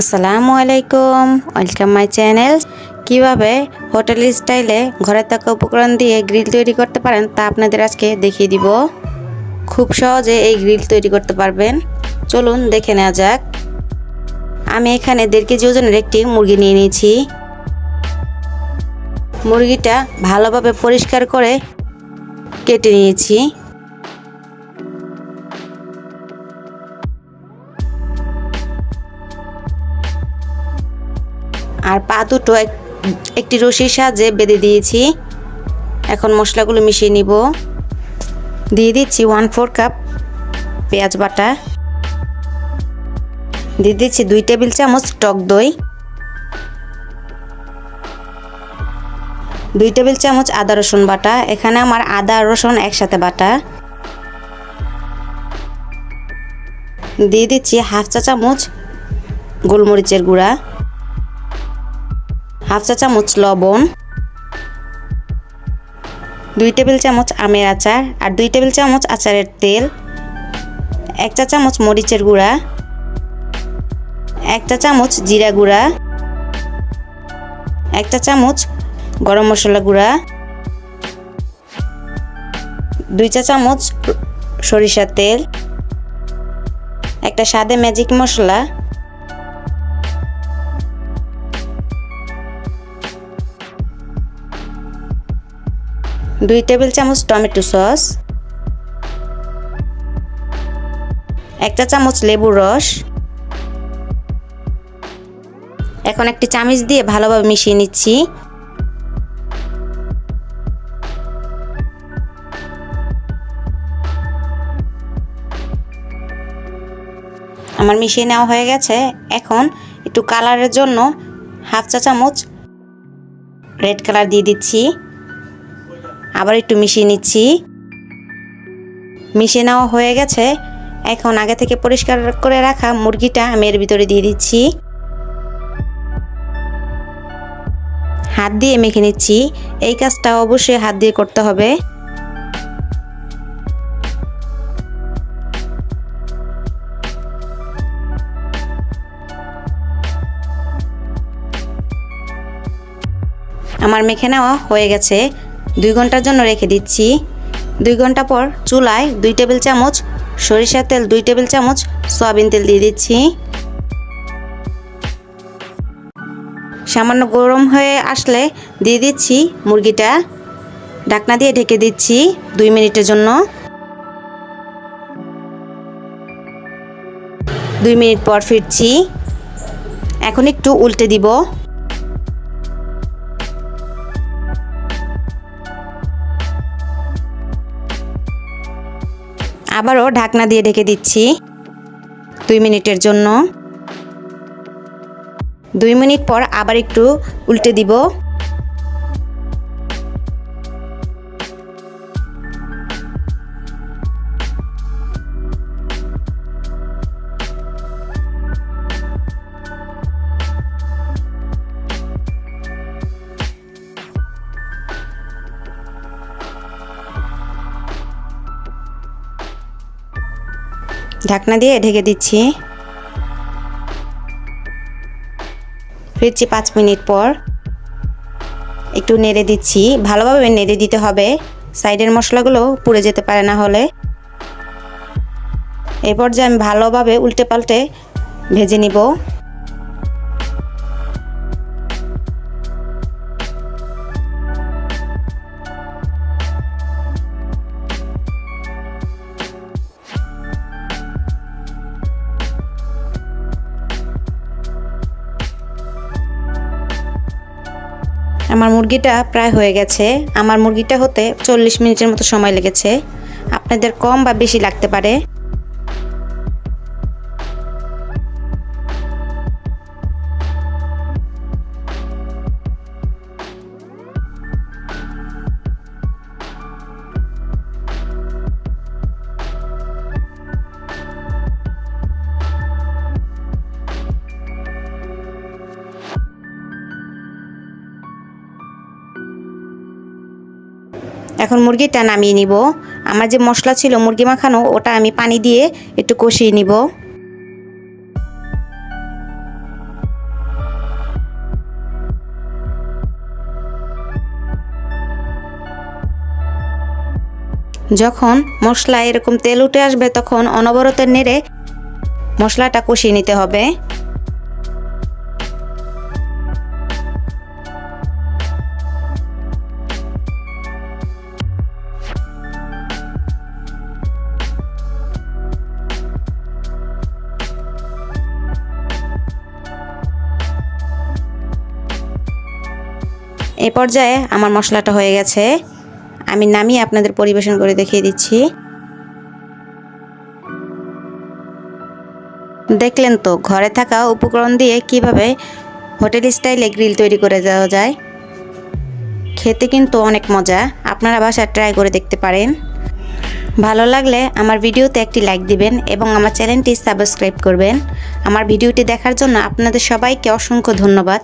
আসসালামু আলাইকুম, welcome my channel. কীভাবে হোটেল স্টাইলে ঘরে থাকা উপকরণ দিয়ে গ্রিল তৈরি করতে পারেন তা আপনাদের আজকে দেখিয়ে দিব। খুব সহজে এই গ্রিল তৈরি করতে পারবেন। চলুন দেখে নেওয়া যাক। আমি এখানে দেড় কেজি ওজনের একটি মুরগি নিয়ে নিয়েছি। মুরগিটা ভালোভাবে পরিষ্কার করে কেটে নিয়েছি। আর পা দুটো এক- একটি রশির সাহায্যে বেঁধে দিয়েছি। এখন মশলাগুলো মিশিয়ে নিব। দিয়ে দিচ্ছি ওয়ান ফোর কাপ পেঁয়াজ বাটা। দিয়ে দিচ্ছি দুই টেবিল চামচ টক দই। দুই টেবিল চামচ আদা রসুন বাটা। এখানে আমার আদা রসুন একসাথে বাটা। দিয়ে দিচ্ছি হাফ চা চামচ গোলমরিচের গুঁড়া। হাফ চা চামচ লবণ, দুই টেবিল চামচ আমের আচার আর দুই টেবিল চামচ আচারের তেল, এক চা চামচ মরিচের গুঁড়া, এক চা চামচ জিরা গুঁড়া, এক চা চামচ গরম মশলা গুঁড়া, দুই চা চামচ সরিষার তেল, একটা স্বাদে ম্যাজিক মশলা দুই টেবিল চামচ টমেটো সস, একটা চামচ লেবুর রস, এখন একটি চামচ দিয়ে ভালোভাবে মিশিয়ে নিচ্ছি। আমার মিশিয়ে নেওয়া হয়ে গেছে। এখন একটু কালারের জন্য হাফ চা চামচ রেড কালার দিয়ে দিচ্ছি। আবার একটু মিশিয়ে নিচ্ছি। মিশিয়ে নেওয়া হয়ে গেছে। এখন আগে থেকে পরিষ্কার করে রাখা মুরগিটা আমি এর ভিতরে দিয়ে দিচ্ছি। হাত দিয়ে মেখে নিচ্ছি। এই কাজটা অবশ্যই হাত দিয়ে করতে হবে। আমার মেখে নেওয়া হয়ে গেছে। দুই ঘণ্টার জন্য রেখে দিচ্ছি। দুই ঘণ্টা পর চুলায় দুই টেবিল চামচ সরিষার তেল, দুই টেবিল চামচ সয়াবিন তেল দিয়ে দিচ্ছি। সামান্য গরম হয়ে আসলে দিয়ে দিচ্ছি মুরগিটা। ঢাকনা দিয়ে ঢেকে দিচ্ছি দুই মিনিটের জন্য। দুই মিনিট পর ফিরছি। এখন একটু উল্টে দিব। আবারও ঢাকনা দিয়ে ঢেকে দিচ্ছি। দুই মিনিটের জন্য। দুই মিনিট পর আবার একটু উল্টে দিব। ঢাকনা দিয়ে ঢেকে দিচ্ছি। ফিরছি পাঁচ মিনিট পর। একটু নেড়ে দিচ্ছি। ভালোভাবে নেড়ে দিতে হবে। সাইডের মশলাগুলো পুড়ে যেতে পারে না হলে। এরপর যে আমি ভালোভাবে উল্টে পাল্টে ভেজে নিব। আমার মুরগিটা প্রায় হয়ে গেছে। আমার মুরগিটা হতে চল্লিশ মিনিটের মতো সময় লেগেছে। আপনাদের কম বা বেশি লাগতে পারে। এখন মুরগিটা নামিয়ে নিব। আমার যে মশলা ছিল মুরগি মাখানো, ওটা আমি পানি দিয়ে একটু কষিয়ে নিব। যখন মশলা এরকম তেল উঠে আসবে, তখন অনবরত নেড়ে মশলাটা কষিয়ে নিতে হবে। এই পর্যায়ে আমার মশলাটা হয়ে গেছে। আমি নামিয়ে আপনাদের পরিবেশন করে দেখিয়ে দিচ্ছি। দেখলেন তো, ঘরে থাকা উপকরণ দিয়ে কীভাবে হোটেল স্টাইলে গ্রিল তৈরি করে দেওয়া যায়। খেতে কিন্তু অনেক মজা। আপনারা বাসায় ট্রাই করে দেখতে পারেন। ভালো লাগলে আমার ভিডিওতে একটি লাইক দিবেন এবং আমার চ্যানেলটি সাবস্ক্রাইব করবেন। আমার ভিডিওটি দেখার জন্য আপনাদের সবাইকে অসংখ্য ধন্যবাদ।